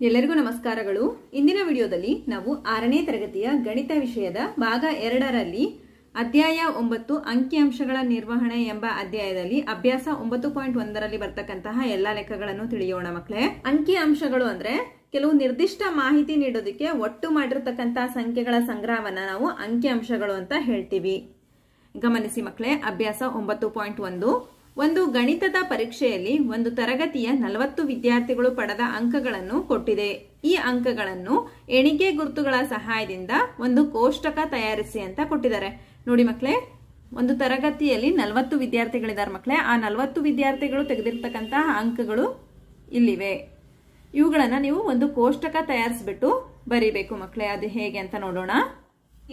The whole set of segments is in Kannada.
ಎಲ್ಲರಿಗೂ ನಮಸ್ಕಾರಗಳು. ಇಂದಿನ ವಿಡಿಯೋದಲ್ಲಿ ನಾವು ಆರನೇ ತರಗತಿಯ ಗಣಿತ ವಿಷಯದ ಭಾಗ ಎರಡರಲ್ಲಿ ಅಧ್ಯಾಯ ಒಂಬತ್ತು ಅಂಕಿಅಂಶಗಳ ನಿರ್ವಹಣೆ ಎಂಬ ಅಧ್ಯಾಯದಲ್ಲಿ ಅಭ್ಯಾಸ ಒಂಬತ್ತು ಪಾಯಿಂಟ್ ಒಂದರಲ್ಲಿ ಬರ್ತಕ್ಕಂತಹ ಎಲ್ಲಾ ಲೆಕ್ಕಗಳನ್ನು ತಿಳಿಯೋಣ ಮಕ್ಕಳೇ. ಅಂಕಿಅಂಶಗಳು ಅಂದ್ರೆ ಕೆಲವು ನಿರ್ದಿಷ್ಟ ಮಾಹಿತಿ ನೀಡೋದಕ್ಕೆ ಒಟ್ಟು ಮಾಡಿರ್ತಕ್ಕಂತಹ ಸಂಖ್ಯೆಗಳ ಸಂಗ್ರಹವನ್ನ ನಾವು ಅಂಕಿಅಂಶಗಳು ಅಂತ ಹೇಳ್ತೀವಿ. ಗಮನಿಸಿ ಮಕ್ಕಳೇ, ಅಭ್ಯಾಸ ಒಂಬತ್ತು ಪಾಯಿಂಟ್ ಒಂದು ಒಂದು ಗಣಿತದ ಪರೀಕ್ಷೆಯಲ್ಲಿ ಒಂದು ತರಗತಿಯ ನಲವತ್ತು ವಿದ್ಯಾರ್ಥಿಗಳು ಪಡೆದ ಅಂಕಗಳನ್ನು ಕೊಟ್ಟಿದೆ. ಈ ಅಂಕಗಳನ್ನು ಎಣಿಕೆ ಗುರುತುಗಳ ಸಹಾಯದಿಂದ ಒಂದು ಕೋಷ್ಟಕ ತಯಾರಿಸಿ ಅಂತ ಕೊಟ್ಟಿದ್ದಾರೆ. ನೋಡಿ ಮಕ್ಕಳೇ ಒಂದು ತರಗತಿಯಲ್ಲಿ ನಲವತ್ತು ವಿದ್ಯಾರ್ಥಿಗಳಿದ್ದಾರೆ ಮಕ್ಕಳೇ ಆ ನಲವತ್ತು ವಿದ್ಯಾರ್ಥಿಗಳು ತೆಗೆದಿರ್ತಕ್ಕಂತಹ ಅಂಕಗಳು ಇಲ್ಲಿವೆ. ಇವುಗಳನ್ನ ನೀವು ಒಂದು ಕೋಷ್ಟಕ ತಯಾರಿಸ್ಬಿಟ್ಟು ಬರೀಬೇಕು ಮಕ್ಕಳೇ ಅದು ಹೇಗೆ ಅಂತ ನೋಡೋಣ.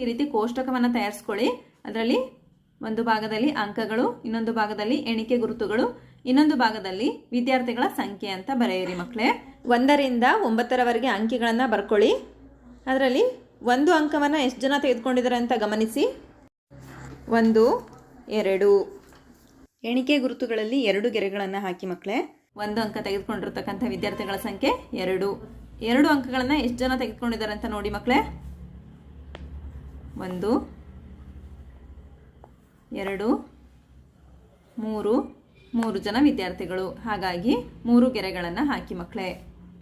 ಈ ರೀತಿ ಕೋಷ್ಟಕವನ್ನ ತಯಾರಿಸ್ಕೊಳ್ಳಿ. ಅದರಲ್ಲಿ ಒಂದು ಭಾಗದಲ್ಲಿ ಅಂಕಗಳು ಇನ್ನೊಂದು ಭಾಗದಲ್ಲಿ ಎಣಿಕೆ ಗುರುತುಗಳು ಇನ್ನೊಂದು ಭಾಗದಲ್ಲಿ ವಿದ್ಯಾರ್ಥಿಗಳ ಸಂಖ್ಯೆ ಅಂತ ಬರೆಯಿರಿ ಮಕ್ಕಳೇ. ಒಂದರಿಂದ ಒಂಬತ್ತರವರೆಗೆ ಅಂಕಿಗಳನ್ನು ಬರ್ಕೊಳ್ಳಿ. ಅದರಲ್ಲಿ ಒಂದು ಅಂಕವನ್ನು ಎಷ್ಟು ಜನ ತೆಗೆದುಕೊಂಡಿದ್ದಾರೆ ಅಂತ ಗಮನಿಸಿ. ಒಂದು ಎರಡು. ಎಣಿಕೆ ಗುರುತುಗಳಲ್ಲಿ ಎರಡು ಗೆರೆಗಳನ್ನು ಹಾಕಿ ಮಕ್ಕಳೇ. ಒಂದು ಅಂಕ ತೆಗೆದುಕೊಂಡಿರ್ತಕ್ಕಂಥ ವಿದ್ಯಾರ್ಥಿಗಳ ಸಂಖ್ಯೆ ಎರಡು. ಎರಡು ಅಂಕಗಳನ್ನು ಎಷ್ಟು ಜನ ತೆಗೆದುಕೊಂಡಿದ್ದಾರೆ ಅಂತ ನೋಡಿ ಮಕ್ಕಳೇ. ಒಂದು ಎರಡು, ಮೂರು ಮೂರು ಜನ ವಿದ್ಯಾರ್ಥಿಗಳು. ಹಾಗಾಗಿ ಮೂರು ಗೆರೆಗಳನ್ನು ಹಾಕಿ ಮಕ್ಕಳೇ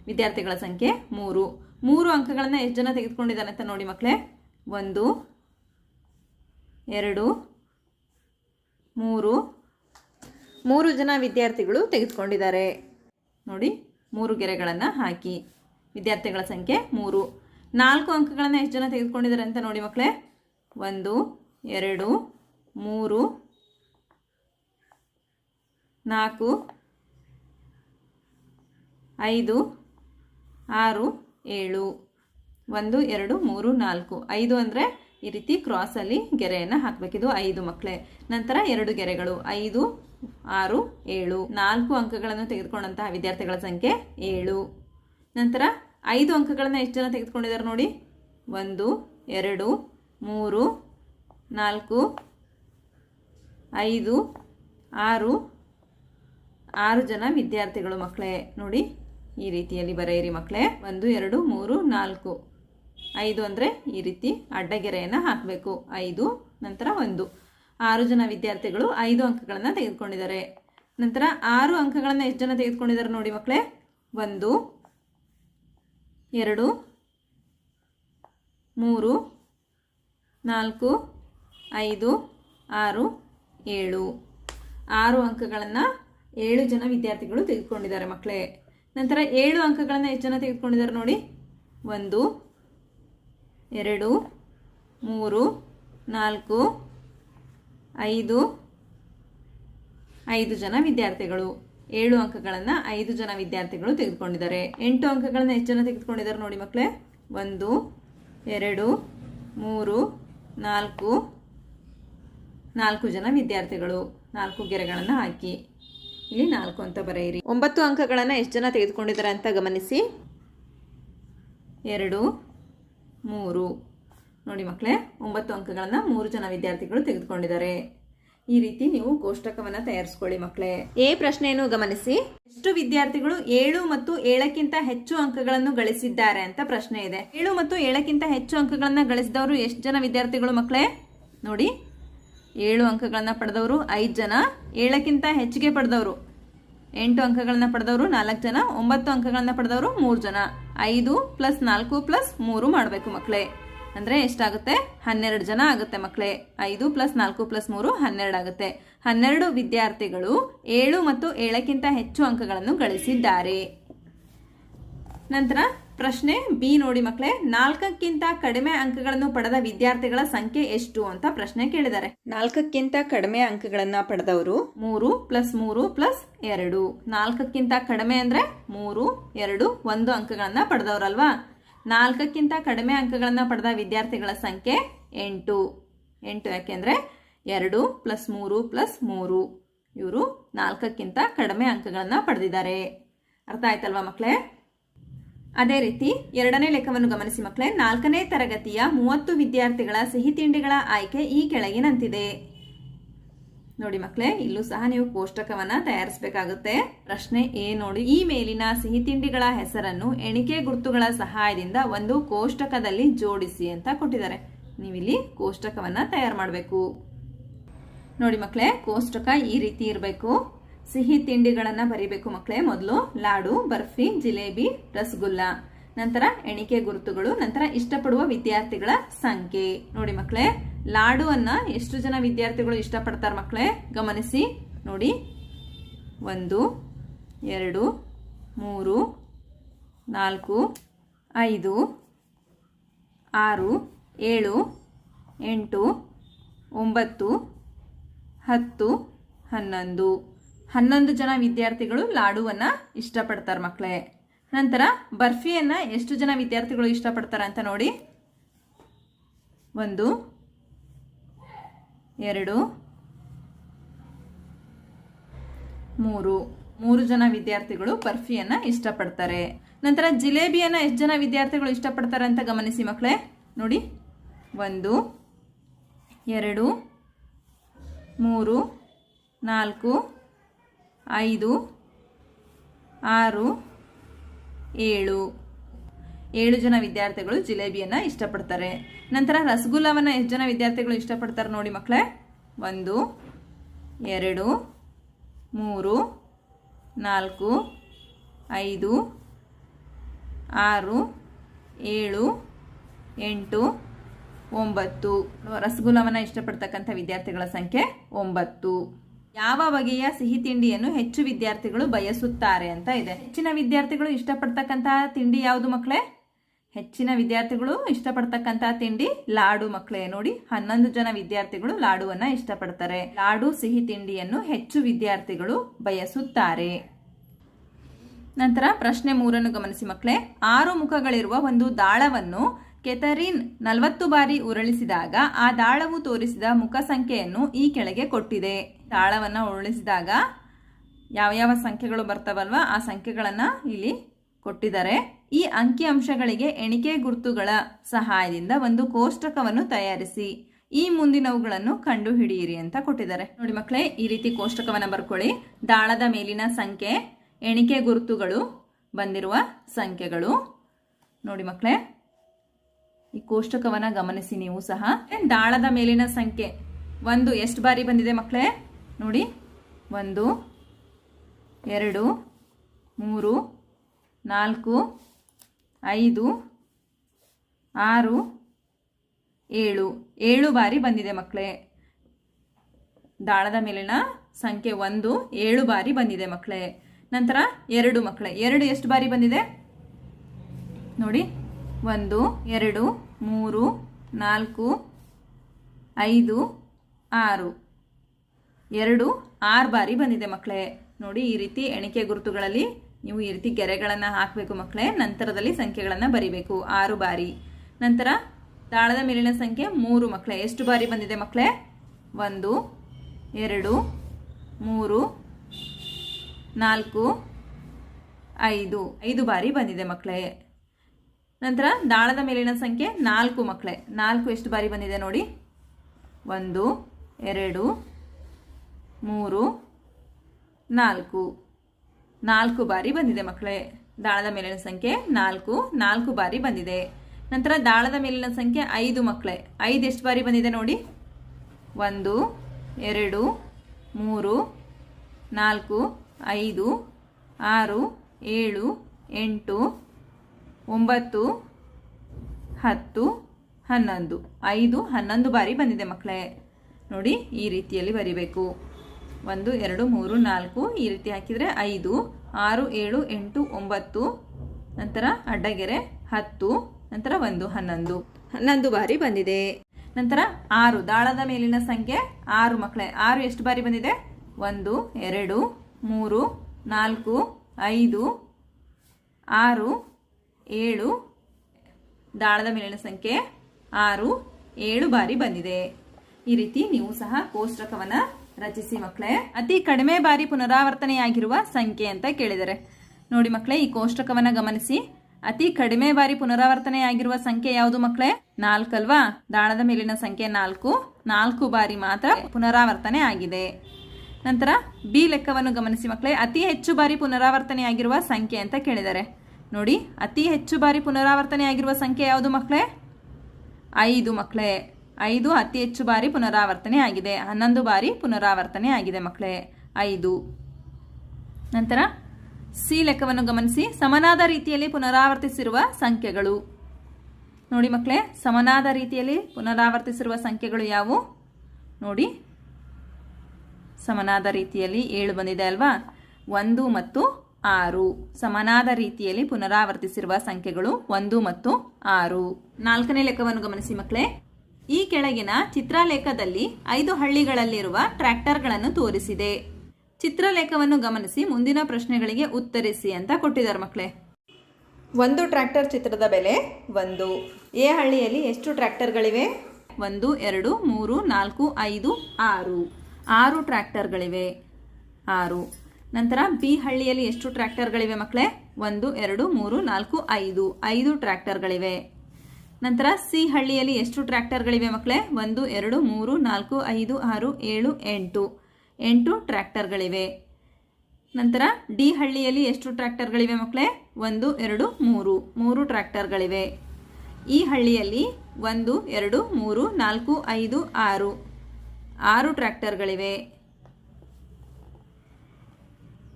ವಿದ್ಯಾರ್ಥಿಗಳ ಸಂಖ್ಯೆ ಮೂರು. ಮೂರು ಅಂಕಗಳನ್ನು ಎಷ್ಟು ಜನ ತೆಗೆದುಕೊಂಡಿದ್ದಾರೆ ಅಂತ ನೋಡಿ ಮಕ್ಕಳೇ ಒಂದು, ಎರಡು, ಮೂರು. ಮೂರು ಜನ ವಿದ್ಯಾರ್ಥಿಗಳು ತೆಗೆದುಕೊಂಡಿದ್ದಾರೆ. ನೋಡಿ, ಮೂರು ಗೆರೆಗಳನ್ನು ಹಾಕಿ. ವಿದ್ಯಾರ್ಥಿಗಳ ಸಂಖ್ಯೆ ಮೂರು. ನಾಲ್ಕು ಅಂಕಗಳನ್ನು ಎಷ್ಟು ಜನ ತೆಗೆದುಕೊಂಡಿದ್ದಾರೆ ಅಂತ ನೋಡಿ ಮಕ್ಕಳೇ ಒಂದು, ಎರಡು ಮೂರು, ನಾಲ್ಕು, ಐದು, ಆರು, ಏಳು. ಒಂದು, ಎರಡು, ಮೂರು, ನಾಲ್ಕು. ಐದು ಅಂದರೆ ಈ ರೀತಿ ಕ್ರಾಸಲ್ಲಿ ಗೆರೆಯನ್ನು ಹಾಕಬೇಕಿದು ಐದು ಮಕ್ಕಳೇ ನಂತರ ಎರಡು ಗೆರೆಗಳು. ಐದು, ಆರು, ಏಳು. ನಾಲ್ಕು ಅಂಕಗಳನ್ನು ತೆಗೆದುಕೊಂಡಂತಹ ವಿದ್ಯಾರ್ಥಿಗಳ ಸಂಖ್ಯೆ ಏಳು. ನಂತರ ಐದು ಅಂಕಗಳನ್ನು ಎಷ್ಟು ಜನ ತೆಗೆದುಕೊಂಡಿದ್ದಾರೆ ನೋಡಿ? ಒಂದು, ಎರಡು, ಮೂರು, ನಾಲ್ಕು ಐದು, ಆರು ಆರು ಜನ ವಿದ್ಯಾರ್ಥಿಗಳು ಮಕ್ಕಳೇ ನೋಡಿ, ಈ ರೀತಿಯಲ್ಲಿ ಬರೆಯಿರಿ ಮಕ್ಕಳೇ ಒಂದು, ಎರಡು, ಮೂರು, ನಾಲ್ಕು. ಐದು ಅಂದರೆ ಈ ರೀತಿ ಅಡ್ಡಗೆರೆಯನ್ನು ಹಾಕಬೇಕು. ಐದು, ನಂತರ ಒಂದು. ಆರು ಜನ ವಿದ್ಯಾರ್ಥಿಗಳು ಐದು ಅಂಕಗಳನ್ನು ತೆಗೆದುಕೊಂಡಿದ್ದಾರೆ. ನಂತರ ಆರು ಅಂಕಗಳನ್ನು ಎಷ್ಟು ಜನ ತೆಗೆದುಕೊಂಡಿದ್ದಾರೆ ನೋಡಿ ಮಕ್ಕಳೇ ಒಂದು, ಎರಡು, ಮೂರು, ನಾಲ್ಕು, ಐದು, ಆರು ಏಳು. ಆರು ಅಂಕಗಳನ್ನು ಏಳು ಜನ ವಿದ್ಯಾರ್ಥಿಗಳು ತೆಗೆದುಕೊಂಡಿದ್ದಾರೆ ಮಕ್ಕಳೇ. ನಂತರ ಏಳು ಅಂಕಗಳನ್ನು ಎಷ್ಟು ಜನ ತೆಗೆದುಕೊಂಡಿದ್ದಾರೆ ನೋಡಿ. ಒಂದು, ಎರಡು, ಮೂರು, ನಾಲ್ಕು, ಐದು ಐದು ಜನ ವಿದ್ಯಾರ್ಥಿಗಳು. ಏಳು ಅಂಕಗಳನ್ನು ಐದು ಜನ ವಿದ್ಯಾರ್ಥಿಗಳು ತೆಗೆದುಕೊಂಡಿದ್ದಾರೆ. ಎಂಟು ಅಂಕಗಳನ್ನು ಎಷ್ಟು ಜನ ತೆಗೆದುಕೊಂಡಿದ್ದಾರೆ ನೋಡಿ ಮಕ್ಕಳೇ. ಒಂದು, ಎರಡು, ಮೂರು, ನಾಲ್ಕು ನಾಲ್ಕು ಜನ ವಿದ್ಯಾರ್ಥಿಗಳು ನಾಲ್ಕು ಗೆರೆಗಳನ್ನು ಹಾಕಿ. ಇಲ್ಲಿ ನಾಲ್ಕು ಅಂತ ಬರೆಯಿರಿ. ಒಂಬತ್ತು ಅಂಕಗಳನ್ನು ಎಷ್ಟು ಜನ ತೆಗೆದುಕೊಂಡಿದ್ದಾರೆ ಅಂತ ಗಮನಿಸಿ. ಎರಡು ಮೂರು. ನೋಡಿ ಮಕ್ಕಳೇ ಒಂಬತ್ತು ಅಂಕಗಳನ್ನು ಮೂರು ಜನ ವಿದ್ಯಾರ್ಥಿಗಳು ತೆಗೆದುಕೊಂಡಿದ್ದಾರೆ. ಈ ರೀತಿ ನೀವು ಕೋಷ್ಟಕವನ್ನು ತಯಾರಿಸ್ಕೊಳ್ಳಿ ಮಕ್ಕಳೇ ಎ ಪ್ರಶ್ನೆಯನ್ನು ಗಮನಿಸಿ. ಎಷ್ಟು ವಿದ್ಯಾರ್ಥಿಗಳು ಏಳು ಮತ್ತು ಏಳಕ್ಕಿಂತ ಹೆಚ್ಚು ಅಂಕಗಳನ್ನು ಗಳಿಸಿದ್ದಾರೆ ಅಂತ ಪ್ರಶ್ನೆ ಇದೆ. ಏಳು ಮತ್ತು ಏಳಕ್ಕಿಂತ ಹೆಚ್ಚು ಅಂಕಗಳನ್ನು ಗಳಿಸಿದವರು ಎಷ್ಟು ಜನ ವಿದ್ಯಾರ್ಥಿಗಳು ಮಕ್ಕಳೇ ನೋಡಿ ಏಳು ಅಂಕಗಳನ್ನು ಪಡೆದವರು ಐದು ಜನ, ಏಳಕ್ಕಿಂತ ಹೆಚ್ಚಿಗೆ ಪಡೆದವರು ಎಂಟು ಅಂಕಗಳನ್ನು ಪಡೆದವರು ನಾಲ್ಕು ಜನ, ಒಂಬತ್ತು ಅಂಕಗಳನ್ನು ಪಡೆದವರು ಮೂರು ಜನ. ಐದು ಪ್ಲಸ್ ನಾಲ್ಕು ಪ್ಲಸ್ ಮೂರು ಮಾಡಬೇಕು ಮಕ್ಕಳೇ ಅಂದರೆ ಎಷ್ಟಾಗುತ್ತೆ? ಹನ್ನೆರಡು ಜನ ಆಗುತ್ತೆ ಮಕ್ಕಳೇ ಐದು ಪ್ಲಸ್ ನಾಲ್ಕು ಪ್ಲಸ್ ಮೂರು ಹನ್ನೆರಡು ಆಗುತ್ತೆ. ಹನ್ನೆರಡು ವಿದ್ಯಾರ್ಥಿಗಳು ಏಳು ಮತ್ತು ಏಳಕ್ಕಿಂತ ಹೆಚ್ಚು ಅಂಕಗಳನ್ನು ಗಳಿಸಿದ್ದಾರೆ. ನಂತರ ಪ್ರಶ್ನೆ ಬಿ ನೋಡಿ ಮಕ್ಕಳೇ ನಾಲ್ಕಕ್ಕಿಂತ ಕಡಿಮೆ ಅಂಕಗಳನ್ನು ಪಡೆದ ವಿದ್ಯಾರ್ಥಿಗಳ ಸಂಖ್ಯೆ ಎಷ್ಟು ಅಂತ ಪ್ರಶ್ನೆ ಕೇಳಿದ್ದಾರೆ. ನಾಲ್ಕಕ್ಕಿಂತ ಕಡಿಮೆ ಅಂಕಗಳನ್ನ ಪಡೆದವರು? ಮೂರು ಪ್ಲಸ್ ಮೂರು ಪ್ಲಸ್ ಎರಡು. ನಾಲ್ಕಕ್ಕಿಂತ ಕಡಿಮೆ ಅಂದ್ರೆ ಮೂರು ಎರಡು ಒಂದು ಅಂಕಗಳನ್ನ ಪಡೆದವರಲ್ವಾ? ನಾಲ್ಕಕ್ಕಿಂತ ಕಡಿಮೆ ಅಂಕಗಳನ್ನ ಪಡೆದ ವಿದ್ಯಾರ್ಥಿಗಳ ಸಂಖ್ಯೆ ಎಂಟು. ಎಂಟು ಯಾಕೆಂದ್ರೆ ಎರಡು ಪ್ಲಸ್ ಮೂರು ಪ್ಲಸ್ ಮೂರು. ಇವರು ನಾಲ್ಕಕ್ಕಿಂತ ಕಡಿಮೆ ಅಂಕಗಳನ್ನ ಪಡೆದಿದ್ದಾರೆ. ಅರ್ಥ ಆಯ್ತಲ್ವಾ ಮಕ್ಕಳೇ ಅದೇ ರೀತಿ ಎರಡನೇ ಲೆಕ್ಕವನ್ನು ಗಮನಿಸಿ ಮಕ್ಕಳೇ, ನಾಲ್ಕನೇ ತರಗತಿಯ ಮೂವತ್ತು ವಿದ್ಯಾರ್ಥಿಗಳ ಸಿಹಿ ತಿಂಡಿಗಳ ಆಯ್ಕೆ ಈ ಕೆಳಗಿನಂತಿದೆ. ನೋಡಿ ಮಕ್ಕಳೇ, ಇಲ್ಲೂ ಸಹ ನೀವು ಕೋಷ್ಟಕವನ್ನ ತಯಾರಿಸಬೇಕಾಗುತ್ತೆ. ಪ್ರಶ್ನೆ ಎ ನೋಡಿ ಈ ಮೇಲಿನ ಸಿಹಿ ತಿಂಡಿಗಳ ಹೆಸರನ್ನು ಎಣಿಕೆ ಗುರುತುಗಳ ಸಹಾಯದಿಂದ ಒಂದು ಕೋಷ್ಟಕದಲ್ಲಿ ಜೋಡಿಸಿ ಅಂತ ಕೊಟ್ಟಿದ್ದಾರೆ. ನೀವಿಲ್ಲಿ ಕೋಷ್ಟಕವನ್ನ ತಯಾರು ಮಾಡಬೇಕು. ನೋಡಿ ಮಕ್ಕಳೇ, ಕೋಷ್ಟಕ ಈ ರೀತಿ ಇರಬೇಕು. ಸಿಹಿ ತಿಂಡಿಗಳನ್ನ ಬರೀಬೇಕು ಮಕ್ಕಳೇ ಮೊದಲು ಲಾಡು, ಬರ್ಫಿ, ಜಿಲೇಬಿ, ರಸಗುಲ್ಲ. ನಂತರ ಎಣಿಕೆ ಗುರುತುಗಳು, ನಂತರ ಇಷ್ಟಪಡುವ ವಿದ್ಯಾರ್ಥಿಗಳ ಸಂಖ್ಯೆ. ನೋಡಿ ಮಕ್ಕಳೇ ಲಾಡುವನ್ನ ಎಷ್ಟು ಜನ ವಿದ್ಯಾರ್ಥಿಗಳು ಇಷ್ಟಪಡ್ತಾರೆ ಮಕ್ಕಳೇ ಗಮನಿಸಿ. ನೋಡಿ, ಒಂದು, ಎರಡು, ಮೂರು, ನಾಲ್ಕು, ಐದು, ಆರು, ಏಳು, ಎಂಟು, ಒಂಬತ್ತು, ಹತ್ತು, ಹನ್ನೊಂದು. ಹನ್ನೊಂದು ಜನ ವಿದ್ಯಾರ್ಥಿಗಳು ಲಾಡುವನ್ನ ಇಷ್ಟಪಡ್ತಾರೆ ಮಕ್ಕಳೇ ನಂತರ ಬರ್ಫಿಯನ್ನ ಎಷ್ಟು ಜನ ವಿದ್ಯಾರ್ಥಿಗಳು ಇಷ್ಟಪಡ್ತಾರೆ ಅಂತ ನೋಡಿ. ಒಂದು, ಎರಡು, ಮೂರು. ಮೂರು ಜನ ವಿದ್ಯಾರ್ಥಿಗಳು ಬರ್ಫಿಯನ್ನ ಇಷ್ಟಪಡ್ತಾರೆ. ನಂತರ ಜಿಲೇಬಿಯನ್ನ ಎಷ್ಟು ಜನ ವಿದ್ಯಾರ್ಥಿಗಳು ಇಷ್ಟಪಡ್ತಾರೆ ಅಂತ ಗಮನಿಸಿ ಮಕ್ಕಳೇ ನೋಡಿ. ಒಂದು, ಎರಡು, ಮೂರು, ನಾಲ್ಕು ಐದು, ಆರು, ಏಳು. ಏಳು ಜನ ವಿದ್ಯಾರ್ಥಿಗಳು ಜಿಲೇಬಿಯನ್ನು ಇಷ್ಟಪಡ್ತಾರೆ. ನಂತರ ರಸಗುಲ್ಲವನ್ನು ಎಷ್ಟು ಜನ ವಿದ್ಯಾರ್ಥಿಗಳು ಇಷ್ಟಪಡ್ತಾರೆ ನೋಡಿ ಮಕ್ಕಳೇ ಒಂದು, ಎರಡು, ಮೂರು, ನಾಲ್ಕು, ಐದು, ಆರು, ಏಳು, ಎಂಟು, ಒಂಬತ್ತು. ರಸಗುಲ್ಲವನ್ನು ಇಷ್ಟಪಡ್ತಕ್ಕಂಥ ವಿದ್ಯಾರ್ಥಿಗಳ ಸಂಖ್ಯೆ ಒಂಬತ್ತು. ಯಾವ ಬಗೆಯ ಸಿಹಿ ತಿಂಡಿಯನ್ನು ಹೆಚ್ಚು ವಿದ್ಯಾರ್ಥಿಗಳು ಬಯಸುತ್ತಾರೆ ಅಂತ ಇದೆ. ಹೆಚ್ಚಿನ ವಿದ್ಯಾರ್ಥಿಗಳು ಇಷ್ಟಪಡ್ತಕ್ಕಂತಹ ತಿಂಡಿ ಯಾವುದು ಮಕ್ಕಳೇ ಹೆಚ್ಚಿನ ವಿದ್ಯಾರ್ಥಿಗಳು ಇಷ್ಟಪಡ್ತಕ್ಕಂತಹ ತಿಂಡಿ ಲಾಡು ಮಕ್ಕಳೇ ನೋಡಿ, ಹನ್ನೊಂದು ಜನ ವಿದ್ಯಾರ್ಥಿಗಳು ಲಾಡುವನ್ನ ಇಷ್ಟಪಡ್ತಾರೆ. ಲಾಡು ಸಿಹಿ ತಿಂಡಿಯನ್ನು ಹೆಚ್ಚು ವಿದ್ಯಾರ್ಥಿಗಳು ಬಯಸುತ್ತಾರೆ. ನಂತರ ಪ್ರಶ್ನೆ ಮೂರನ್ನು ಗಮನಿಸಿ ಮಕ್ಕಳೇ ಆರು ಮುಖಗಳಿರುವ ಒಂದು ದಾಳವನ್ನು ಕೆಥರಿನ್ ನಲವತ್ತು ಬಾರಿ ಉರುಳಿಸಿದಾಗ ಆ ದಾಳವು ತೋರಿಸಿದ ಮುಖ ಸಂಖ್ಯೆಯನ್ನು ಈ ಕೆಳಗೆ ಕೊಟ್ಟಿದೆ. ದಾಳವನ್ನು ಉರುಳಿಸಿದಾಗ ಯಾವ ಯಾವ ಸಂಖ್ಯೆಗಳು ಬರ್ತಾವಲ್ವ ಆ ಸಂಖ್ಯೆಗಳನ್ನು ಇಲ್ಲಿ ಕೊಟ್ಟಿದ್ದಾರೆ. ಈ ಅಂಕಿ ಅಂಶಗಳಿಗೆ ಎಣಿಕೆ ಗುರುತುಗಳ ಸಹಾಯದಿಂದ ಒಂದು ಕೋಷ್ಟಕವನ್ನು ತಯಾರಿಸಿ ಈ ಮುಂದಿನವುಗಳನ್ನು ಕಂಡುಹಿಡಿಯಿರಿ ಅಂತ ಕೊಟ್ಟಿದ್ದಾರೆ. ನೋಡಿ ಮಕ್ಕಳೇ, ಈ ರೀತಿ ಕೋಷ್ಟಕವನ್ನು ಬರ್ಕೊಳ್ಳಿ. ದಾಳದ ಮೇಲಿನ ಸಂಖ್ಯೆ, ಎಣಿಕೆ ಗುರುತುಗಳು ಬಂದಿರುವ ಸಂಖ್ಯೆಗಳು. ನೋಡಿ ಮಕ್ಕಳೇ, ಈ ಕೋಷ್ಟಕವನ್ನು ಗಮನಿಸಿ ನೀವು ಸಹ. ದಾಳದ ಮೇಲಿನ ಸಂಖ್ಯೆ? ಒಂದು, ಎಷ್ಟು ಬಾರಿ ಬಂದಿದೆ ಮಕ್ಕಳೇ? ನೋಡಿ, ಒಂದು, ಎರಡು, ಮೂರು, ನಾಲ್ಕು, ಐದು, ಆರು, ಏಳು. ಏಳು ಬಾರಿ ಬಂದಿದೆ ಮಕ್ಕಳೇ. ದಾಳದ ಮೇಲಿನ ಸಂಖ್ಯೆ ಒಂದು, ಏಳು ಬಾರಿ ಬಂದಿದೆ ಮಕ್ಕಳೇ. ನಂತರ ಎರಡು ಮಕ್ಕಳೇ. ಎರಡು ಎಷ್ಟು ಬಾರಿ ಬಂದಿದೆ? ನೋಡಿ, ಒಂದು, ಎರಡು, ಮೂರು, ನಾಲ್ಕು, ಐದು, ಆರು. ಎರಡು ಆರು ಬಾರಿ ಬಂದಿದೆ ಮಕ್ಕಳೇ. ನೋಡಿ, ಈ ರೀತಿ ಎಣಿಕೆ ಗುರುತುಗಳಲ್ಲಿ ನೀವು ಈ ರೀತಿ ಗೆರೆಗಳನ್ನು ಹಾಕಬೇಕು ಮಕ್ಕಳೇ. ನಂತರದಲ್ಲಿ ಸಂಖ್ಯೆಗಳನ್ನು ಬರಿಬೇಕು. ಆರು ಬಾರಿ. ನಂತರ ತಾಳದ ಮೇಲಿನ ಸಂಖ್ಯೆ ಮೂರು ಮಕ್ಕಳೇ. ಎಷ್ಟು ಬಾರಿ ಬಂದಿದೆ ಮಕ್ಕಳೇ? ಒಂದು, ಎರಡು, ಮೂರು, ನಾಲ್ಕು, ಐದು. ಐದು ಬಾರಿ ಬಂದಿದೆ ಮಕ್ಕಳೇ. ನಂತರ ದಾಳದ ಮೇಲಿನ ಸಂಖ್ಯೆ ನಾಲ್ಕು ಮಕ್ಕಳೇ. ನಾಲ್ಕು ಎಷ್ಟು ಬಾರಿ ಬಂದಿದೆ ನೋಡಿ? ಒಂದು, ಎರಡು ಮೂರು, ನಾಲ್ಕು. ನಾಲ್ಕು ಬಾರಿ ಬಂದಿದೆ ಮಕ್ಕಳೇ. ದಾಳದ ಮೇಲಿನ ಸಂಖ್ಯೆ ನಾಲ್ಕು ನಾಲ್ಕು ಬಾರಿ ಬಂದಿದೆ. ನಂತರ ದಾಳದ ಮೇಲಿನ ಸಂಖ್ಯೆ ಐದು ಮಕ್ಕಳೇ. ಐದು ಎಷ್ಟು ಬಾರಿ ಬಂದಿದೆ ನೋಡಿ? ಒಂದು, ಎರಡು, ಮೂರು, ನಾಲ್ಕು, ಐದು, ಆರು, ಏಳು, ಎಂಟು, ಒಂಬತ್ತು, ಹತ್ತು, ಹನ್ನೊಂದು. ಐದು, ಹನ್ನೊಂದು ಬಾರಿ ಬಂದಿದೆ ಮಕ್ಕಳೇ. ನೋಡಿ ಈ ರೀತಿಯಲ್ಲಿ ಬರಿಬೇಕು. ಒಂದು ಎರಡು ಮೂರು ನಾಲ್ಕು ಈ ರೀತಿ ಹಾಕಿದರೆ ಐದು ಆರು ಏಳು ಎಂಟು ಒಂಬತ್ತು ನಂತರ ಅಡ್ಡಗೆರೆ ಹತ್ತು ನಂತರ ಒಂದು ಹನ್ನೊಂದು. ಹನ್ನೊಂದು ಬಾರಿ ಬಂದಿದೆ. ನಂತರ ಆರು ದಾಳದ ಮೇಲಿನ ಸಂಖ್ಯೆ ಆರು ಮಕ್ಕಳೇ. ಆರು ಎಷ್ಟು ಬಾರಿ ಬಂದಿದೆ? ಒಂದು ಎರಡು ಮೂರು ನಾಲ್ಕು ಐದು ಆರು ಏಳು ದಾಳದ ಮೇಲಿನ ಸಂಖ್ಯೆ ಆರು ಏಳು ಬಾರಿ ಬಂದಿದೆ. ಈ ರೀತಿ ನೀವು ಸಹ ಕೋಷ್ಟಕವನ್ನ ರಚಿಸಿ ಮಕ್ಕಳೇ. ಅತಿ ಕಡಿಮೆ ಬಾರಿ ಪುನರಾವರ್ತನೆಯಾಗಿರುವ ಸಂಖ್ಯೆ ಅಂತ ಕೇಳಿದರೆ. ನೋಡಿ ಮಕ್ಕಳೇ, ಈ ಕೋಷ್ಟಕವನ್ನ ಗಮನಿಸಿ. ಅತಿ ಕಡಿಮೆ ಬಾರಿ ಪುನರಾವರ್ತನೆಯಾಗಿರುವ ಸಂಖ್ಯೆ ಯಾವುದು ಮಕ್ಕಳೇ? ನಾಲ್ಕಲ್ವಾ? ದಾಳದ ಮೇಲಿನ ಸಂಖ್ಯೆ ನಾಲ್ಕು. ನಾಲ್ಕು ಬಾರಿ ಮಾತ್ರ ಪುನರಾವರ್ತನೆ ಆಗಿದೆ. ನಂತರ ಬಿ ಲೆಕ್ಕವನ್ನು ಗಮನಿಸಿ ಮಕ್ಕಳೇ. ಅತಿ ಹೆಚ್ಚು ಬಾರಿ ಪುನರಾವರ್ತನೆಯಾಗಿರುವ ಸಂಖ್ಯೆ ಅಂತ ಕೇಳಿದ್ದಾರೆ ನೋಡಿ, ಅತಿ ಹೆಚ್ಚು ಬಾರಿ ಪುನರಾವರ್ತನೆಯಾಗಿರುವ ಸಂಖ್ಯೆ ಯಾವುದು ಮಕ್ಕಳೇ? ಐದು ಮಕ್ಕಳೇ. ಐದು ಅತಿ ಹೆಚ್ಚು ಬಾರಿ ಪುನರಾವರ್ತನೆ ಆಗಿದೆ. ಹನ್ನೊಂದು ಬಾರಿ ಪುನರಾವರ್ತನೆ ಆಗಿದೆ ಮಕ್ಕಳೇ. ಐದು. ನಂತರ ಸಿ ಲೆಕ್ಕವನ್ನು ಗಮನಿಸಿ. ಸಮನಾದ ರೀತಿಯಲ್ಲಿ ಪುನರಾವರ್ತಿಸಿರುವ ಸಂಖ್ಯೆಗಳು. ನೋಡಿ ಮಕ್ಕಳೇ, ಸಮನಾದ ರೀತಿಯಲ್ಲಿ ಪುನರಾವರ್ತಿಸಿರುವ ಸಂಖ್ಯೆಗಳು ಯಾವುವು? ನೋಡಿ. ಸಮನಾದ ರೀತಿಯಲ್ಲಿ ಏಳು ಬಂದಿದೆ ಅಲ್ವಾ? ಒಂದು ಮತ್ತು ಆರು. ಸಮನಾದ ರೀತಿಯಲ್ಲಿ ಪುನರಾವರ್ತಿಸಿರುವ ಸಂಖ್ಯೆಗಳು ಒಂದು ಮತ್ತು ಆರು. ನಾಲ್ಕನೇ ಲೆಕ್ಕವನ್ನು ಗಮನಿಸಿ ಮಕ್ಕಳೇ. ಈ ಕೆಳಗಿನ ಚಿತ್ರಲೇಖದಲ್ಲಿ ಐದು ಹಳ್ಳಿಗಳಲ್ಲಿರುವ ಟ್ರ್ಯಾಕ್ಟರ್ಗಳನ್ನು ತೋರಿಸಿದೆ. ಚಿತ್ರಲೇಖವನ್ನು ಗಮನಿಸಿ ಮುಂದಿನ ಪ್ರಶ್ನೆಗಳಿಗೆ ಉತ್ತರಿಸಿ ಅಂತ ಕೊಟ್ಟಿದ್ದಾರೆ ಮಕ್ಕಳೇ. ಒಂದು ಟ್ರ್ಯಾಕ್ಟರ್ ಚಿತ್ರದ ಬೆಲೆ ಒಂದು. ಎ ಹಳ್ಳಿಯಲ್ಲಿ ಎಷ್ಟು ಟ್ರ್ಯಾಕ್ಟರ್ಗಳಿವೆ? ಒಂದು ಎರಡು ಮೂರು ನಾಲ್ಕು ಐದು ಆರು. ಆರು ಟ್ರ್ಯಾಕ್ಟರ್ಗಳಿವೆ. ಆರು. ನಂತರ ಬಿ ಹಳ್ಳಿಯಲ್ಲಿ ಎಷ್ಟು ಟ್ರ್ಯಾಕ್ಟರ್ಗಳಿವೆ ಮಕ್ಕಳೇ? ಒಂದು ಎರಡು ಮೂರು ನಾಲ್ಕು ಐದು. ಐದು ಟ್ರ್ಯಾಕ್ಟರ್ಗಳಿವೆ. ನಂತರ ಸಿ ಹಳ್ಳಿಯಲ್ಲಿ ಎಷ್ಟು ಟ್ರ್ಯಾಕ್ಟರ್ಗಳಿವೆ ಮಕ್ಕಳೇ? ಒಂದು, ಎರಡು, ಮೂರು, ನಾಲ್ಕು, ಐದು, ಆರು, ಏಳು, ಎಂಟು. ಎಂಟು ಟ್ರ್ಯಾಕ್ಟರ್ಗಳಿವೆ. ನಂತರ ಡಿ ಹಳ್ಳಿಯಲ್ಲಿ ಎಷ್ಟು ಟ್ರ್ಯಾಕ್ಟರ್ಗಳಿವೆ ಮಕ್ಕಳೇ? ಒಂದು, ಎರಡು, ಮೂರು. ಮೂರು ಟ್ರ್ಯಾಕ್ಟರ್ಗಳಿವೆ. ಈ ಹಳ್ಳಿಯಲ್ಲಿ ಒಂದು, ಎರಡು, ಮೂರು, ನಾಲ್ಕು, ಐದು, ಆರು. ಆರು ಟ್ರ್ಯಾಕ್ಟರ್ಗಳಿವೆ.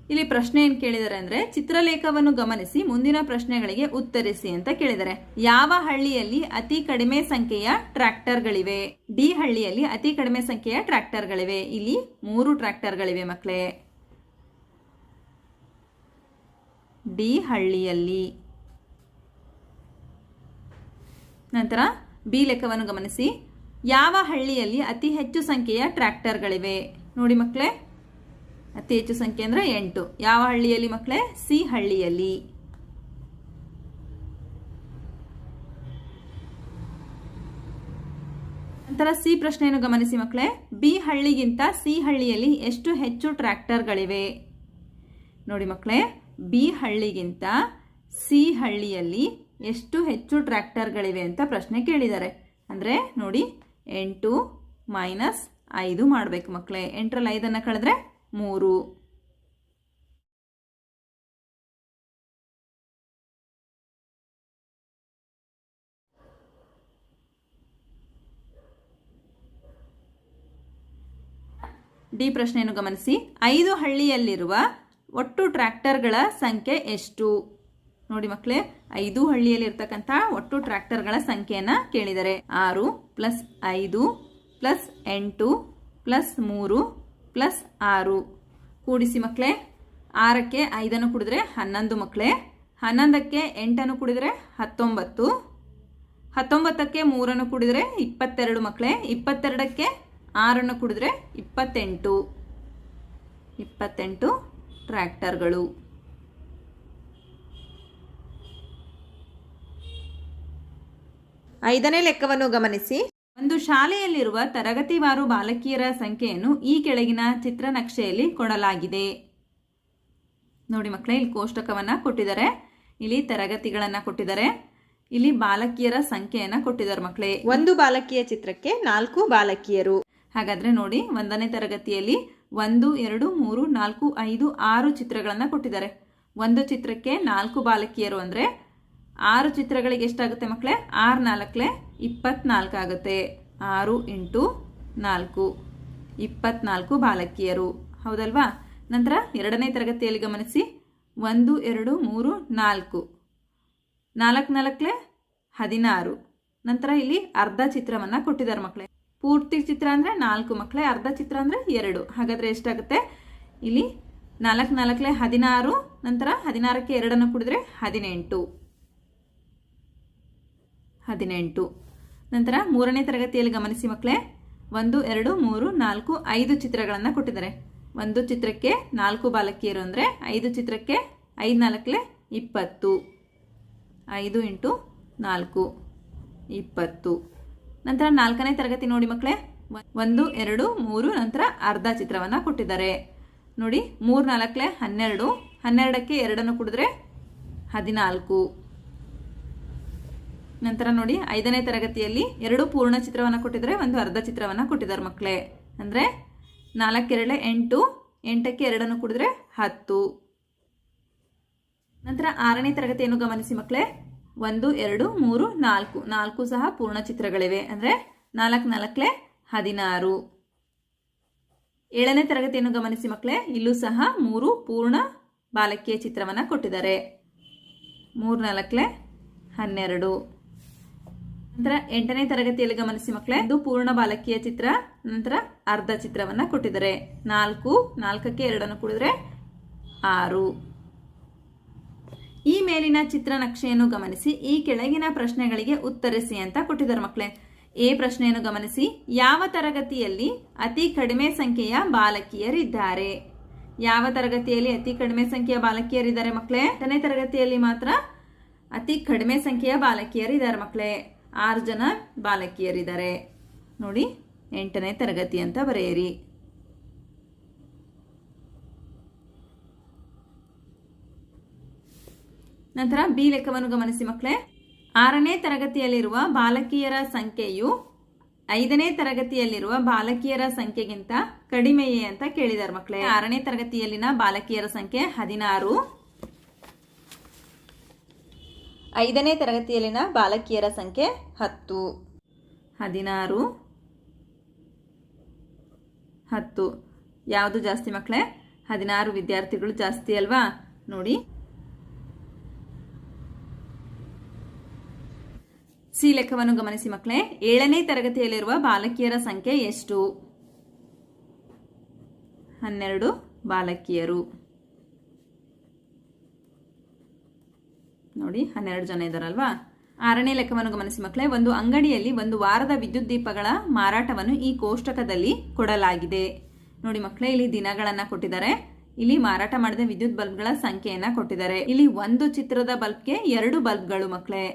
ಇಲ್ಲಿ ಪ್ರಶ್ನೆ ಏನು ಕೇಳಿದ್ದಾರೆ ಅಂದ್ರೆ, ಚಿತ್ರಲೇಖವನ್ನು ಗಮನಿಸಿ, ಮುಂದಿನ ಪ್ರಶ್ನೆಗಳಿಗೆ ಉತ್ತರಿಸಿ ಅಂತ ಕೇಳಿದ್ದಾರೆ ಯಾವ ಹಳ್ಳಿಯಲ್ಲಿ ಅತಿ ಕಡಿಮೆ ಸಂಖ್ಯೆಯ ಟ್ರ್ಯಾಕ್ಟರ್ಗಳಿವೆ? ಡಿ ಹಳ್ಳಿಯಲ್ಲಿ ಅತಿ ಕಡಿಮೆ ಸಂಖ್ಯೆಯ ಟ್ರ್ಯಾಕ್ಟರ್ಗಳಿವೆ. ಇಲ್ಲಿ ಮೂರು ಟ್ರ್ಯಾಕ್ಟರ್ಗಳಿವೆ ಮಕ್ಕಳೇ ಡಿ ಹಳ್ಳಿಯಲ್ಲಿ. ನಂತರ ಬಿ ಲೆಕ್ಕವನ್ನು ಗಮನಿಸಿ. ಯಾವ ಹಳ್ಳಿಯಲ್ಲಿ ಅತಿ ಹೆಚ್ಚು ಸಂಖ್ಯೆಯ ಟ್ರ್ಯಾಕ್ಟರ್ಗಳಿವೆ? ನೋಡಿ ಮಕ್ಕಳೇ ಅತಿ ಹೆಚ್ಚು ಸಂಖ್ಯೆ ಅಂದರೆ ಎಂಟು. ಯಾವ ಹಳ್ಳಿಯಲ್ಲಿ ಮಕ್ಕಳೇ? ಸಿ ಹಳ್ಳಿಯಲ್ಲಿ. ನಂತರ ಸಿ ಪ್ರಶ್ನೆಯನ್ನು ಗಮನಿಸಿ ಮಕ್ಕಳೇ. ಬಿ ಹಳ್ಳಿಗಿಂತ ಸಿ ಹಳ್ಳಿಯಲ್ಲಿ ಎಷ್ಟು ಹೆಚ್ಚು ಟ್ರ್ಯಾಕ್ಟರ್ಗಳಿವೆ? ನೋಡಿ ಮಕ್ಕಳೇ, ಬಿ ಹಳ್ಳಿಗಿಂತ ಸಿ ಹಳ್ಳಿಯಲ್ಲಿ ಎಷ್ಟು ಹೆಚ್ಚು ಟ್ರ್ಯಾಕ್ಟರ್ಗಳಿವೆ ಅಂತ ಪ್ರಶ್ನೆ ಕೇಳಿದ್ದಾರೆ. ಅಂದರೆ ನೋಡಿ, ಎಂಟು ಮೈನಸ್ ಐದು ಮಾಡಬೇಕು ಮಕ್ಕಳೇ. ಎಂಟರಲ್ಲಿ ಐದನ್ನು ಕಳೆದ್ರೆ ಮೂರು. ಡಿ ಪ್ರಶ್ನೆಯನ್ನು ಗಮನಿಸಿ. ಐದು ಹಳ್ಳಿಯಲ್ಲಿರುವ ಒಟ್ಟು ಟ್ರ್ಯಾಕ್ಟರ್ಗಳ ಸಂಖ್ಯೆ ಎಷ್ಟು? ನೋಡಿ ಮಕ್ಕಳೇ, ಐದು ಹಳ್ಳಿಯಲ್ಲಿರ್ತಕ್ಕಂಥ ಒಟ್ಟು ಟ್ರ್ಯಾಕ್ಟರ್ಗಳ ಸಂಖ್ಯೆಯನ್ನು ಕೇಳಿದರೆ. ಆರು ಪ್ಲಸ್ ಐದು ಪ್ಲಸ್ ಎಂಟು ಪ್ಲಸ್ ಮೂರು ಪ್ಲಸ್ ಆರು. ಕೂಡಿಸಿ ಮಕ್ಕಳೇ ಆರಕ್ಕೆ ಐದನ್ನು ಕುಡಿದ್ರೆ ಹನ್ನೊಂದು ಮಕ್ಕಳೇ ಹನ್ನೊಂದಕ್ಕೆ ಎಂಟನ್ನು ಕುಡಿದ್ರೆ ಹತ್ತೊಂಬತ್ತು. ಹತ್ತೊಂಬತ್ತಕ್ಕೆ ಮೂರನ್ನು ಕುಡಿದ್ರೆ ಇಪ್ಪತ್ತೆರಡು ಮಕ್ಕಳೇ ಇಪ್ಪತ್ತೆರಡಕ್ಕೆ ಆರನ್ನು ಕುಡಿದ್ರೆ ಇಪ್ಪತ್ತೆಂಟು. ಇಪ್ಪತ್ತೆಂಟು ಟ್ರ್ಯಾಕ್ಟರ್ಗಳು. ಐದನೇ ಲೆಕ್ಕವನ್ನು ಗಮನಿಸಿ. ಒಂದು ಶಾಲೆಯಲ್ಲಿರುವ ತರಗತಿವಾರು ಬಾಲಕಿಯರ ಸಂಖ್ಯೆಯನ್ನು ಈ ಕೆಳಗಿನ ಚಿತ್ರನಕ್ಷೆಯಲ್ಲಿ ಕೊಡಲಾಗಿದೆ. ನೋಡಿ ಮಕ್ಕಳೇ ಇಲ್ಲಿ ಕೋಷ್ಟಕವನ್ನು ಕೊಟ್ಟಿದ್ದಾರೆ. ಇಲ್ಲಿ ತರಗತಿಗಳನ್ನು ಕೊಟ್ಟಿದ್ದಾರೆ. ಇಲ್ಲಿ ಬಾಲಕಿಯರ ಸಂಖ್ಯೆಯನ್ನು ಕೊಟ್ಟಿದ್ದಾರೆ ಮಕ್ಕಳೇ. ಒಂದು ಬಾಲಕಿಯ ಚಿತ್ರಕ್ಕೆ ನಾಲ್ಕು ಬಾಲಕಿಯರು. ಹಾಗಾದ್ರೆ ನೋಡಿ ಒಂದನೇ ತರಗತಿಯಲ್ಲಿ ಒಂದು ಎರಡು ಮೂರು ನಾಲ್ಕು ಐದು ಆರು ಚಿತ್ರಗಳನ್ನು ಕೊಟ್ಟಿದ್ದಾರೆ. ಒಂದು ಚಿತ್ರಕ್ಕೆ ನಾಲ್ಕು ಬಾಲಕಿಯರು ಅಂದ್ರೆ ಆರು ಚಿತ್ರಗಳಿಗೆ ಎಷ್ಟಾಗುತ್ತೆ ಮಕ್ಕಳೇ? ಆರು ನಾಲ್ಕಲೆ ಇಪ್ಪತ್ನಾಲ್ಕು ಆಗುತ್ತೆ. ಆರು ಇಂಟು ನಾಲ್ಕು. ಇಪ್ಪತ್ನಾಲ್ಕು ಬಾಲಕಿಯರು. ಹೌದಲ್ವಾ? ನಂತರ ಎರಡನೇ ತರಗತಿಯಲ್ಲಿ ಗಮನಿಸಿ. ಒಂದು, ಎರಡು, ಮೂರು, ನಾಲ್ಕು. ನಾಲ್ಕು, ನಾಲ್ಕಲೆ ಹದಿನಾರು. ನಂತರ ಇಲ್ಲಿ ಅರ್ಧ ಚಿತ್ರವನ್ನು ಕೊಟ್ಟಿದ್ದಾರೆ ಮಕ್ಕಳೇ. ಪೂರ್ತಿ ಚಿತ್ರ ಅಂದರೆ ನಾಲ್ಕು ಮಕ್ಕಳೇ, ಅರ್ಧ ಚಿತ್ರ ಅಂದರೆ ಎರಡು. ಹಾಗಾದರೆ ಎಷ್ಟಾಗುತ್ತೆ? ಇಲ್ಲಿ ನಾಲ್ಕು, ನಾಲ್ಕಲೆ ಹದಿನಾರು, ನಂತರ ಹದಿನಾರಕ್ಕೆ ಎರಡನ್ನು ಕುಡಿದ್ರೆ ಹದಿನೆಂಟು. ಹದಿನೆಂಟು. ನಂತರ ಮೂರನೇ ತರಗತಿಯಲ್ಲಿ ಗಮನಿಸಿ ಮಕ್ಕಳೇ. ಒಂದು, ಎರಡು, ಮೂರು, ನಾಲ್ಕು, ಐದು ಚಿತ್ರಗಳನ್ನು ಕೊಟ್ಟಿದ್ದಾರೆ. ಒಂದು ಚಿತ್ರಕ್ಕೆ ನಾಲ್ಕು ಬಾಲಕಿಯರು ಅಂದರೆ ಐದು ಚಿತ್ರಕ್ಕೆ ಐದು ನಾಲ್ಕಲೆ ಇಪ್ಪತ್ತು. ಐದು ಇಂಟು ನಾಲ್ಕು, ಇಪ್ಪತ್ತು. ನಂತರ ನಾಲ್ಕನೇ ತರಗತಿ ನೋಡಿ ಮಕ್ಕಳೇ. ಒಂದು, ಎರಡು, ಮೂರು, ನಂತರ ಅರ್ಧ ಚಿತ್ರವನ್ನು ಕೊಟ್ಟಿದ್ದಾರೆ. ನೋಡಿ ಮೂರು ನಾಲ್ಕಲೆ ಹನ್ನೆರಡು, ಹನ್ನೆರಡಕ್ಕೆ ಎರಡನ್ನು ಕುಡಿದ್ರೆ ಹದಿನಾಲ್ಕು. ನಂತರ ನೋಡಿ, ಐದನೇ ತರಗತಿಯಲ್ಲಿ ಎರಡು ಪೂರ್ಣ ಚಿತ್ರವನ್ನು ಕೊಟ್ಟಿದ್ದಾರೆ ಒಂದು ಅರ್ಧ ಚಿತ್ರವನ್ನು ಕೊಟ್ಟಿದ್ದಾರೆ ಮಕ್ಕಳೇ ಅಂದರೆ ನಾಲ್ಕೆರಳೆ ಎಂಟು, ಎಂಟಕ್ಕೆ ಎರಡನ್ನು ಕುಡಿದ್ರೆ ಹತ್ತು. ನಂತರ ಆರನೇ ತರಗತಿಯನ್ನು ಗಮನಿಸಿ ಮಕ್ಕಳೇ ಒಂದು, ಎರಡು, ಮೂರು, ನಾಲ್ಕು. ನಾಲ್ಕು ಸಹ ಪೂರ್ಣ ಚಿತ್ರಗಳಿವೆ ಅಂದರೆ ನಾಲ್ಕು ನಾಲ್ಕಲೆ ಹದಿನಾರು. ಏಳನೇ ತರಗತಿಯನ್ನು ಗಮನಿಸಿ ಮಕ್ಕಳೇ ಇಲ್ಲೂ ಸಹ ಮೂರು ಪೂರ್ಣ ಬಾಲಕಿಯ ಚಿತ್ರವನ್ನು ಕೊಟ್ಟಿದ್ದಾರೆ. ಮೂರು ನಾಲ್ಕಲೆ ಹನ್ನೆರಡು. ನಂತರ ಎಂಟನೇ ತರಗತಿಯಲ್ಲಿ ಗಮನಿಸಿ ಮಕ್ಕಳೇ ಇದು ಪೂರ್ಣ ಬಾಲಕಿಯ ಚಿತ್ರ, ನಂತರ ಅರ್ಧ ಚಿತ್ರವನ್ನ ಕೊಟ್ಟಿದ್ದಾರೆ. ನಾಲ್ಕು, ನಾಲ್ಕಕ್ಕೆ ಎರಡನ್ನು ಕೂಡಿದ್ರೆ ಆರು. ಈ ಮೇಲಿನ ಚಿತ್ರ ನಕ್ಷೆಯನ್ನು ಗಮನಿಸಿ, ಈ ಕೆಳಗಿನ ಪ್ರಶ್ನೆಗಳಿಗೆ ಉತ್ತರಿಸಿ ಅಂತ ಕೊಟ್ಟಿದ್ದಾರೆ ಮಕ್ಕಳೇ. ಎ ಪ್ರಶ್ನೆಯನ್ನು ಗಮನಿಸಿ, ಯಾವ ತರಗತಿಯಲ್ಲಿ ಅತಿ ಕಡಿಮೆ ಸಂಖ್ಯೆಯ ಬಾಲಕಿಯರಿದ್ದಾರೆ? ಯಾವ ತರಗತಿಯಲ್ಲಿ ಅತಿ ಕಡಿಮೆ ಸಂಖ್ಯೆಯ ಬಾಲಕಿಯರಿದ್ದಾರೆ ಮಕ್ಕಳೇ? ಎಂಟನೇ ತರಗತಿಯಲ್ಲಿ ಮಾತ್ರ ಅತಿ ಕಡಿಮೆ ಸಂಖ್ಯೆಯ ಬಾಲಕಿಯರಿದ್ದಾರೆ ಮಕ್ಕಳೇ. ಆರು ಜನ ಬಾಲಕಿಯರಿದ್ದಾರೆ. ನೋಡಿ, ಎಂಟನೇ ತರಗತಿ ಅಂತ ಬರೆಯಿರಿ. ನಂತರ ಬಿ ಲೆಕ್ಕವನ್ನು ಗಮನಿಸಿ ಮಕ್ಕಳೇ. ಆರನೇ ತರಗತಿಯಲ್ಲಿರುವ ಬಾಲಕಿಯರ ಸಂಖ್ಯೆಯು ಐದನೇ ತರಗತಿಯಲ್ಲಿರುವ ಬಾಲಕಿಯರ ಸಂಖ್ಯೆಗಿಂತ ಕಡಿಮೆಯೇ ಅಂತ ಕೇಳಿದ್ದಾರೆ ಮಕ್ಕಳೇ. ಆರನೇ ತರಗತಿಯಲ್ಲಿನ ಬಾಲಕಿಯರ ಸಂಖ್ಯೆ ಹದಿನಾರು. ಐದನೇ ತರಗತಿಯಲ್ಲಿನ ಬಾಲಕಿಯರ ಸಂಖ್ಯೆ ಹತ್ತು. ಹದಿನಾರು. ಹತ್ತು. ಯಾವುದು ಜಾಸ್ತಿ ಮಕ್ಕಳೇ ಹದಿನಾರು ವಿದ್ಯಾರ್ಥಿಗಳು ಜಾಸ್ತಿ ಅಲ್ವಾ? ನೋಡಿ. ಸಿ ಲೆಕ್ಕವನ್ನು ಗಮನಿಸಿ ಮಕ್ಕಳೇ ಏಳನೇ ತರಗತಿಯಲ್ಲಿರುವ ಬಾಲಕಿಯರ ಸಂಖ್ಯೆ ಎಷ್ಟು? ಹನ್ನೆರಡು ಬಾಲಕಿಯರು. ನೋಡಿ, ಹನ್ನೆರಡು ಜನ ಇದ್ದಾರಲ್ವಾ ಆರನೇ ಲೆಕ್ಕವನ್ನು ಗಮನಿಸಿ ಮಕ್ಕಳೇ, ಒಂದು ಅಂಗಡಿಯಲ್ಲಿ ಒಂದು ವಾರದ ವಿದ್ಯುತ್ ದೀಪಗಳ ಮಾರಾಟವನ್ನು ಈ ಕೋಷ್ಟಕದಲ್ಲಿ ಕೊಡಲಾಗಿದೆ. ನೋಡಿ ಮಕ್ಕಳೇ, ಇಲ್ಲಿ ದಿನಗಳನ್ನ ಕೊಟ್ಟಿದ್ದಾರೆ. ಇಲ್ಲಿ ಮಾರಾಟ ಮಾಡಿದ ವಿದ್ಯುತ್ ಬಲ್ಬ್ಗಳ ಸಂಖ್ಯೆಯನ್ನ ಕೊಟ್ಟಿದ್ದಾರೆ. ಇಲ್ಲಿ ಒಂದು ಚಿತ್ರದ ಬಲ್ಬ್ಗೆ ಎರಡು ಬಲ್ಬ್ಗಳು ಮಕ್ಕಳೇ.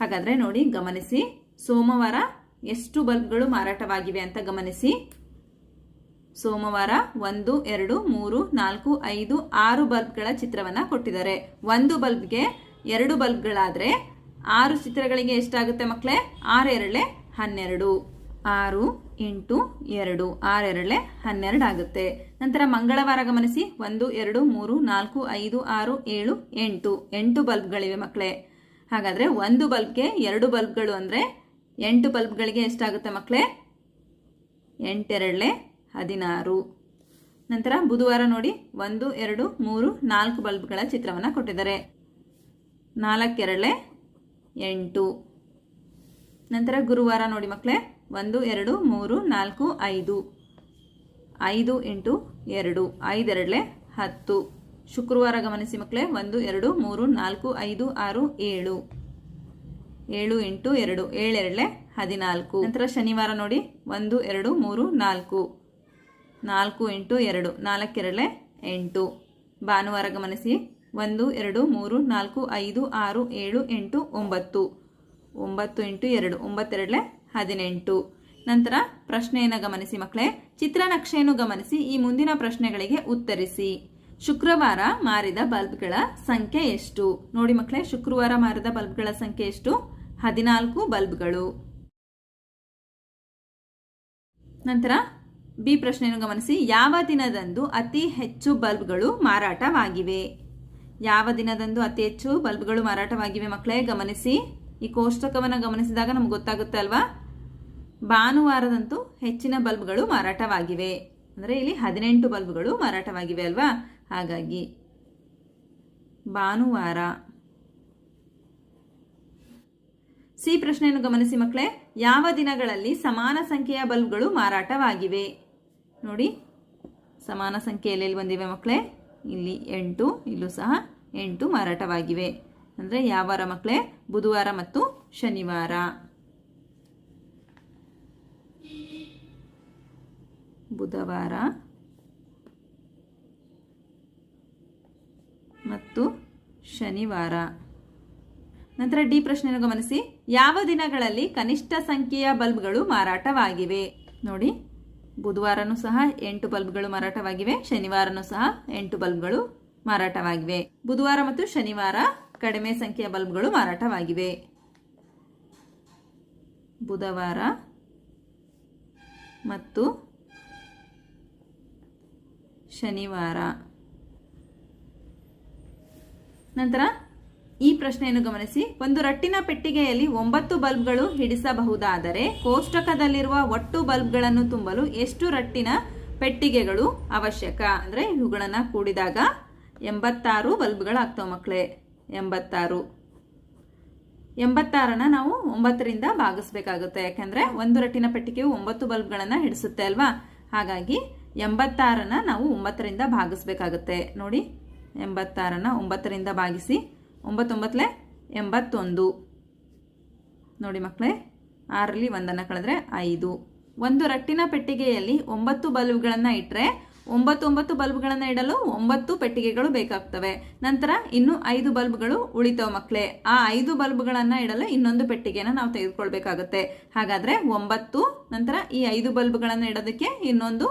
ಹಾಗಾದ್ರೆ ನೋಡಿ, ಗಮನಿಸಿ. ಸೋಮವಾರ ಎಷ್ಟು ಬಲ್ಬ್ಗಳು ಮಾರಾಟವಾಗಿವೆ ಅಂತ ಗಮನಿಸಿ. ಸೋಮವಾರ ಒಂದು, ಎರಡು, ಮೂರು, ನಾಲ್ಕು, ಐದು, ಆರು ಬಲ್ಬ್ಗಳ ಚಿತ್ರವನ್ನ ಕೊಟ್ಟಿದ್ದಾರೆ. ಒಂದು ಬಲ್ಬ್ಗೆ ಎರಡು ಬಲ್ಬ್ಗಳಾದರೆ ಆರು ಚಿತ್ರಗಳಿಗೆ ಎಷ್ಟಾಗುತ್ತೆ ಮಕ್ಕಳೇ ಆರು ಎರಡಲೆ ಹನ್ನೆರಡು. ಆರು ಎಂಟು ಎರಡು ಆರೆರಡಲೆ ಹನ್ನೆರಡು ಆಗುತ್ತೆ. ನಂತರ ಮಂಗಳವಾರ ಗಮನಿಸಿ. ಒಂದು, ಎರಡು, ಮೂರು, ನಾಲ್ಕು, ಐದು, ಆರು, ಏಳು, ಎಂಟು. ಎಂಟು ಬಲ್ಬ್ಗಳಿವೆ ಮಕ್ಕಳೇ ಹಾಗಾದ್ರೆ ಒಂದು ಬಲ್ಬ್ಗೆ ಎರಡು ಬಲ್ಬ್ಗಳು ಅಂದ್ರೆ ಎಂಟು ಬಲ್ಬ್ಗಳಿಗೆ ಎಷ್ಟಾಗುತ್ತೆ ಮಕ್ಕಳೇ ಎಂಟೆರಡಲೆ ಹದಿನಾರು. ನಂತರ ಬುಧವಾರ ನೋಡಿ ಒಂದು, ಎರಡು, ಮೂರು, ನಾಲ್ಕು ಬಲ್ಬ್ಗಳ ಚಿತ್ರವನ್ನು ಕೊಟ್ಟಿದ್ದಾರೆ. ನಾಲ್ಕೆರಳೆ ಎಂಟು. ನಂತರ ಗುರುವಾರ ನೋಡಿ ಮಕ್ಕಳೇ ಒಂದು, ಎರಡು, ಮೂರು, ನಾಲ್ಕು, ಐದು. ಐದು ಎಂಟು ಎರಡು, ಐದೆರಡಲೆ ಹತ್ತು. ಶುಕ್ರವಾರ ಗಮನಿಸಿ ಮಕ್ಕಳೇ ಒಂದು, ಎರಡು, ಮೂರು, ನಾಲ್ಕು, ಐದು, ಆರು, ಏಳು. ಏಳು ಎಂಟು ಎರಡು, ಏಳೆರಡಲೆ ಹದಿನಾಲ್ಕು. ನಂತರ ಶನಿವಾರ ನೋಡಿ, ಒಂದು, ಎರಡು, ಮೂರು, ನಾಲ್ಕು. ನಾಲ್ಕು ಎಂಟು ಎರಡು, ನಾಲ್ಕೆರಡಲೆ ಎಂಟು. ಭಾನುವಾರ ಗಮನಿಸಿ, ಒಂದು, ಎರಡು, ಮೂರು, ನಾಲ್ಕು, ಐದು, ಆರು, ಏಳು, ಎಂಟು, ಒಂಬತ್ತು. ಒಂಬತ್ತು ಎಂಟು ಎರಡು, ಒಂಬತ್ತೆರಡಲೆ ಹದಿನೆಂಟು. ನಂತರ ಪ್ರಶ್ನೆಯನ್ನು ಗಮನಿಸಿ ಮಕ್ಕಳೇ, ಚಿತ್ರನಕ್ಷೆಯನ್ನು ಗಮನಿಸಿ, ಈ ಮುಂದಿನ ಪ್ರಶ್ನೆಗಳಿಗೆ ಉತ್ತರಿಸಿ. ಶುಕ್ರವಾರ ಮಾರಿದ ಬಲ್ಬ್ಗಳ ಸಂಖ್ಯೆ ಎಷ್ಟು? ನೋಡಿ ಮಕ್ಕಳೇ, ಶುಕ್ರವಾರ ಮಾರಿದ ಬಲ್ಬ್ಗಳ ಸಂಖ್ಯೆ ಎಷ್ಟು? ಹದಿನಾಲ್ಕು ಬಲ್ಬ್ಗಳು. ನಂತರ ಬಿ ಪ್ರಶ್ನೆಯನ್ನು ಗಮನಿಸಿ. ಯಾವ ದಿನದಂದು ಅತಿ ಹೆಚ್ಚು ಬಲ್ಬ್ಗಳು ಮಾರಾಟವಾಗಿವೆ? ಯಾವ ದಿನದಂದು ಅತಿ ಹೆಚ್ಚು ಬಲ್ಬ್ಗಳು ಮಾರಾಟವಾಗಿವೆ ಮಕ್ಕಳೇ, ಗಮನಿಸಿ. ಈ ಕೋಷ್ಟಕವನ್ನು ಗಮನಿಸಿದಾಗ ನಮ್ಗೆ ಗೊತ್ತಾಗುತ್ತೆ ಅಲ್ವಾ? ಭಾನುವಾರದಂತೂ ಹೆಚ್ಚಿನ ಬಲ್ಬ್ಗಳು ಮಾರಾಟವಾಗಿವೆ. ಅಂದರೆ ಇಲ್ಲಿ ಹದಿನೆಂಟು ಬಲ್ಬ್ಗಳು ಮಾರಾಟವಾಗಿವೆ ಅಲ್ವಾ? ಹಾಗಾಗಿ ಭಾನುವಾರ. ಸಿ ಪ್ರಶ್ನೆಯನ್ನು ಗಮನಿಸಿ ಮಕ್ಕಳೇ. ಯಾವ ದಿನಗಳಲ್ಲಿ ಸಮಾನ ಸಂಖ್ಯೆಯ ಬಲ್ಬ್ಗಳು ಮಾರಾಟವಾಗಿವೆ? ನೋಡಿ. ಸಮಾನ ಸಂಖ್ಯೆ ಎಲ್ಲೆಲ್ಲಿ ಬಂದಿವೆ ಮಕ್ಕಳೇ? ಇಲ್ಲಿ ಎಂಟು, ಇಲ್ಲೂ ಸಹ ಎಂಟು ಮಾರಾಟವಾಗಿವೆ. ಅಂದರೆ ಯಾವ ವಾರ ಮಕ್ಕಳೇ? ಬುಧವಾರ ಮತ್ತು ಶನಿವಾರ. ಬುಧವಾರ ಮತ್ತು ಶನಿವಾರ. ನಂತರ ಡಿ ಪ್ರಶ್ನೆಯನ್ನು ಗಮನಿಸಿ. ಯಾವ ದಿನಗಳಲ್ಲಿ ಕನಿಷ್ಠ ಸಂಖ್ಯೆಯ ಬಲ್ಬ್ಗಳು ಮಾರಾಟವಾಗಿವೆ? ನೋಡಿ. ಬುಧವಾರನೂ ಸಹ ಎಂಟು ಬಲ್ಬ್ಗಳು ಮಾರಾಟವಾಗಿವೆ, ಶನಿವಾರನೂ ಸಹ ಎಂಟು ಬಲ್ಬ್ಗಳು ಮಾರಾಟವಾಗಿವೆ. ಬುಧವಾರ ಮತ್ತು ಶನಿವಾರ ಕಡಿಮೆ ಸಂಖ್ಯೆಯ ಬಲ್ಬ್ಗಳು ಮಾರಾಟವಾಗಿವೆ. ಬುಧವಾರ ಮತ್ತು ಶನಿವಾರ. ನಂತರ ಈ ಪ್ರಶ್ನೆಯನ್ನು ಗಮನಿಸಿ. ಒಂದು ರಟ್ಟಿನ ಪೆಟ್ಟಿಗೆಯಲ್ಲಿ ಒಂಬತ್ತು ಬಲ್ಬ್ಗಳು ಹಿಡಿಸಬಹುದಾದರೆ ಕೋಷ್ಟಕದಲ್ಲಿರುವ ಒಟ್ಟು ಬಲ್ಬ್ಗಳನ್ನು ತುಂಬಲು ಎಷ್ಟು ರಟ್ಟಿನ ಪೆಟ್ಟಿಗೆಗಳು ಅವಶ್ಯಕ? ಅಂದರೆ ಇವುಗಳನ್ನು ಕೂಡಿದಾಗ ಎಂಬತ್ತಾರು ಬಲ್ಬ್ಗಳಾಗ್ತವೆ ಮಕ್ಕಳೇ ಎಂಬತ್ತಾರು. ಎಂಬತ್ತಾರನ್ನ ನಾವು ಒಂಬತ್ತರಿಂದ ಭಾಗಿಸ್ಬೇಕಾಗುತ್ತೆ. ಯಾಕಂದ್ರೆ ಒಂದು ರಟ್ಟಿನ ಪೆಟ್ಟಿಗೆಯು ಒಂಬತ್ತು ಬಲ್ಬ್ಗಳನ್ನು ಹಿಡಿಸುತ್ತೆ ಅಲ್ವಾ? ಹಾಗಾಗಿ ಎಂಬತ್ತಾರನ್ನ ನಾವು ಒಂಬತ್ತರಿಂದ ಭಾಗಿಸ್ಬೇಕಾಗುತ್ತೆ. ನೋಡಿ, ಎಂಬತ್ತಾರನ್ನ ಒಂಬತ್ತರಿಂದ ಭಾಗಿಸಿ ಒಂಬತ್ತೊಂಬತ್ತಲೆ ಎಂಬತ್ತೊಂದು. ನೋಡಿ ಮಕ್ಕಳೇ ಆರಲ್ಲಿ ಒಂದನ್ನು ಕಳೆದ್ರೆ ಐದು. ಒಂದು ರಟ್ಟಿನ ಪೆಟ್ಟಿಗೆಯಲ್ಲಿ ಒಂಬತ್ತು ಬಲ್ಬ್ಗಳನ್ನು ಇಟ್ಟರೆ ಒಂಬತ್ತೊಂಬತ್ತು ಒಂಬತ್ತು ಬಲ್ಬ್ಗಳನ್ನು ಇಡಲು ಒಂಬತ್ತು ಪೆಟ್ಟಿಗೆಗಳು ಬೇಕಾಗ್ತವೆ. ನಂತರ ಇನ್ನು ಐದು ಬಲ್ಬ್ಗಳು ಉಳಿತಾವ ಮಕ್ಕಳೇ ಆ ಐದು ಬಲ್ಬ್ಗಳನ್ನು ಇಡಲು ಇನ್ನೊಂದು ಪೆಟ್ಟಿಗೆನ ನಾವು ತೆಗೆದುಕೊಳ್ಬೇಕಾಗುತ್ತೆ. ಹಾಗಾದರೆ ಒಂಬತ್ತು, ನಂತರ ಈ ಐದು ಬಲ್ಬ್ಗಳನ್ನು ಇಡೋದಕ್ಕೆ ಇನ್ನೊಂದು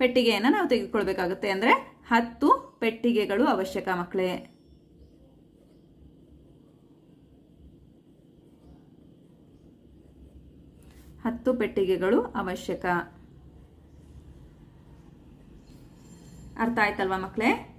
ಪೆಟ್ಟಿಗೆಯನ್ನು ನಾವು ತೆಗೆದುಕೊಳ್ಬೇಕಾಗುತ್ತೆ. ಅಂದರೆ ಹತ್ತು ಪೆಟ್ಟಿಗೆಗಳು ಅವಶ್ಯಕ ಮಕ್ಕಳೇ ಹತ್ತು ಪೆಟ್ಟಿಗೆಗಳು ಅವಶ್ಯಕ. ಅರ್ಥ ಆಯ್ತಲ್ವಾ ಮಕ್ಕಳೇ?